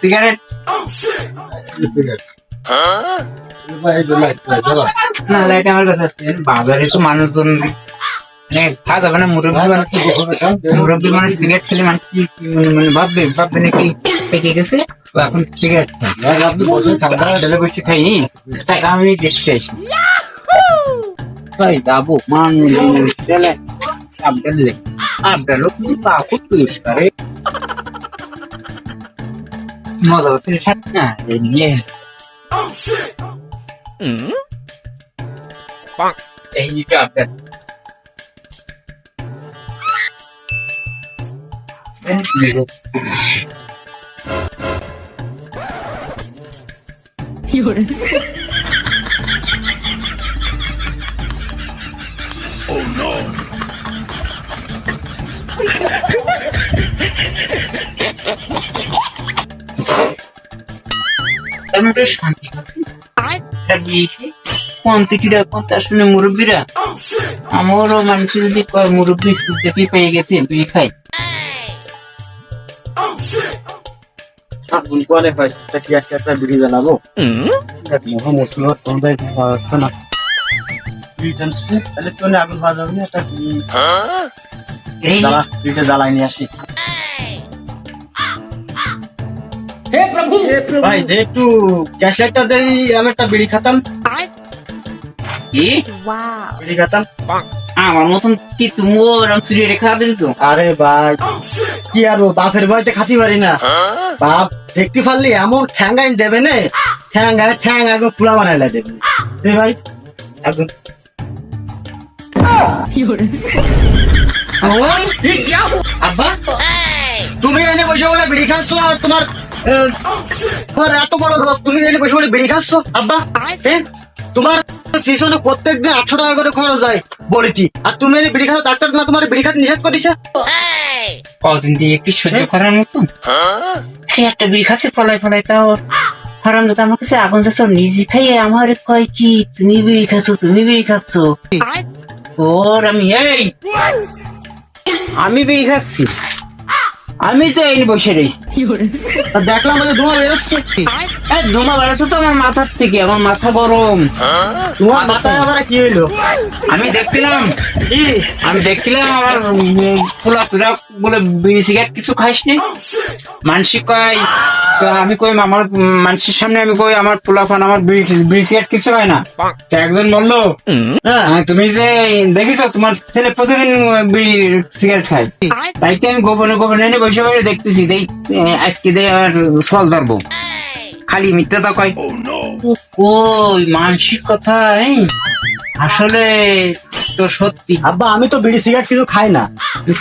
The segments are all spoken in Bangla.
সিগারেট জ্বালা না লাইট আমার কাছে আছে। বাজারে তো মানুষজন মানে খাওয়া যাবে না মুরব্বী মানে মুরব্বী মানে সিগারেট খেলে মানে কি কি মানে মানে ভাববে ভাববে নাকি পেকে গেছে? এখন সিগারেট খায়। বসে ঠান্ডা ঢেলে বসে খাইনি তাই আমি দেখতে আসি ভাই যাব মান ঢেলে। আবডালে আবডালো পাখু পুরস্কারে মজা হচ্ছে সাথে না এই নিয়ে এই যে আবডাল আমি একটু শান্তি পাচ্ছি এটা দিয়েছি কোন থেকে কোন তার শুনে মুরব্বীরা আমারও মানুষ যদি কয় মুরব্বী সুদ পেয়ে গেছে তুই খাই। বিড়িটা জ্বালাই নিয়ে আসি। ভাই দে একটু দেই আমি একটা বিড়ি খাতাম। কি? বিড়ি খাতাম? আমার মতন কি তুমিও এরকম চুরি রেখা দিল তো আরে ভাই কি আর বাপের বাড়িতে খাতি পারি না? বাপ দেখতে পারলি এমন ঠ্যাঙ্গাইন দেবে না? ঠ্যাঙ্গায় ঠ্যাং একদম ফুলা বানাইলা দেবে। দে ভাই একদম। আব্বা তুমি এনে বসে বলে বিড়ি খাচ্ছ আর তোমার তোমার এত বড় তুমি এনে বসে বলে বিড়ি খাচ্ছ? আব্বা হ্যাঁ তোমার পিছনে প্রত্যেকদিন আটশো টাকা করে খরচ হয় বলিতি আর তুমি এনে বিড়ি ডাক্তার না তোমার বিড়ি খাতে নিষেধ করিছে? কদিন দিয়ে কি সহ্য করার মতন? সে একটা বিড়ি খাচ্ছে ফলাই ফলাই তাও। হারাম তো আমার কাছে আগুন যাচ্ছে নিজে খাইয়ে আমার কয় কি তুমি বিড়ি খাচ্ছ তুমি বিড়ি খাচ্ছ? তোর আমি এই আমি বিড়ি খাচ্ছি। আমি তো এই বসে রয়েছি দেখলাম যে ধোঁয়া বেরোচ্ছে এই ধুমা বেড়াচ্ছে তো আমার মাথার থেকে আমার মাথা গরম। তোমার মাথায় আবার কি হইল? আমি দেখছিলাম। কি? আমি দেখছিলাম আমার পোলা তোরা বলে বিড়ি সিগারেট কিছু খাইস নি? মানসিক কয় আমি কই আমার মানুষের সামনে আমি কই আমার পোলা ফান আমার বিড়ি সিগারেট কিছু হয় না। তো একজন বলল হ্যাঁ। তুমি যে দেখিছো তোমার ছেলে প্রতিদিন বিড়ি সিগারেট খায়। তাই তো আমি গোপনে গোপনে বসে বসে দেখতেছি আজকে দেওয়ার আর সল ধরবো। খালি মিথ্যা তো কয়। ওই মানসিক কথা আসলে তো সত্যি। আব্বা, আমি তো বিড়ি সিগারেট কিছু খাই না।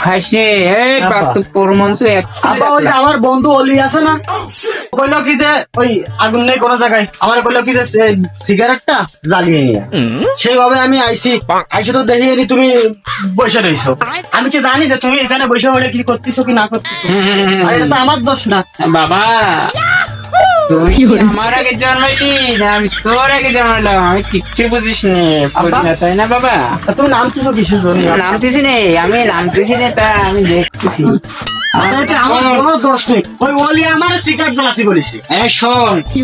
খাইস এই আব্বা। বাস্তব এক আব্বা ওই যে আমার বন্ধু অলি আছে না? কইলো কি যে ওই আগুন নেই কোনো জায়গায়। আমার কইলো কি যে সিগারেটটা জ্বালিয়ে নিয়ে। সেইভাবে আমি আইছি। আইসি তো দেখিয়ে নি তুমি বসে রইছো। আমি কি জানি যে তুমি এখানে বসে বলে কি করতেছো কি না করতেছো? এটা তো আমার দোষ না। বাবা তুই আমার আগে জন্মাইলি না আমি তোর আগে জন্মালাম আমি কিচ্ছু বুঝিস নে তাই না বাবা? তুমি নামতেছো কিসের জন্য? নামতেছি নে আমি নামতেছি নে তা আমি দেখতেছি। আমার কোনো দোষ নেই। ওই অলি আমার সিগারেট জ্বালাতে বলেছে এই শোন। কি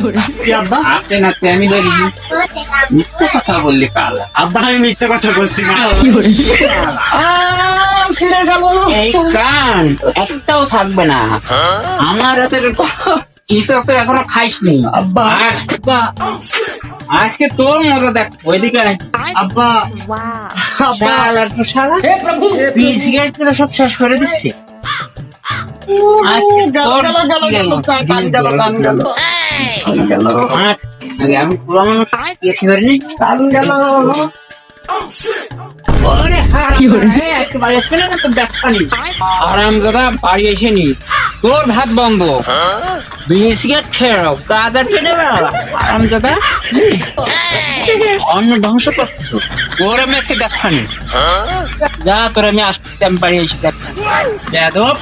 আব্বা? আপনি নাতে আমি ধরি। মিথ্যে কথা বললি কাল। আব্বা আমি মিথ্যে কথা বলছি না এই কান একটাও থাকবে না। আমার হাতের কিছু তো এখনও খাইসনি। আব্বা। আব্বা। আজকে তোর মজা দেখ ওইদিকে আব্বা। তো শালা সিগারেট করে সব শেষ করে দিচ্ছে। আজকে গেল, তোর গেল, গেল, কি গেল, গেল? কান গেল, কান গেল। গেল, আগে আমি পুরো মানুষ গেছি পারিনি কান গেল। ওরে হারাম, এই আজকে বাড়ি আসবে না তো দেখানি। আরাম দাদা বাড়ি এসে নি। তোর ভাত বন্ধ। বিড়ি সিগারেট খেয়ে রাও গাঁজা টেনে বেড়াও আরাম দাদা অন্য ধ্বংস করতেছ। তোর আমি আজকে দেখানি। যা তোর আমি আসতে আমি বাড়ি এসে দেখানি যাদব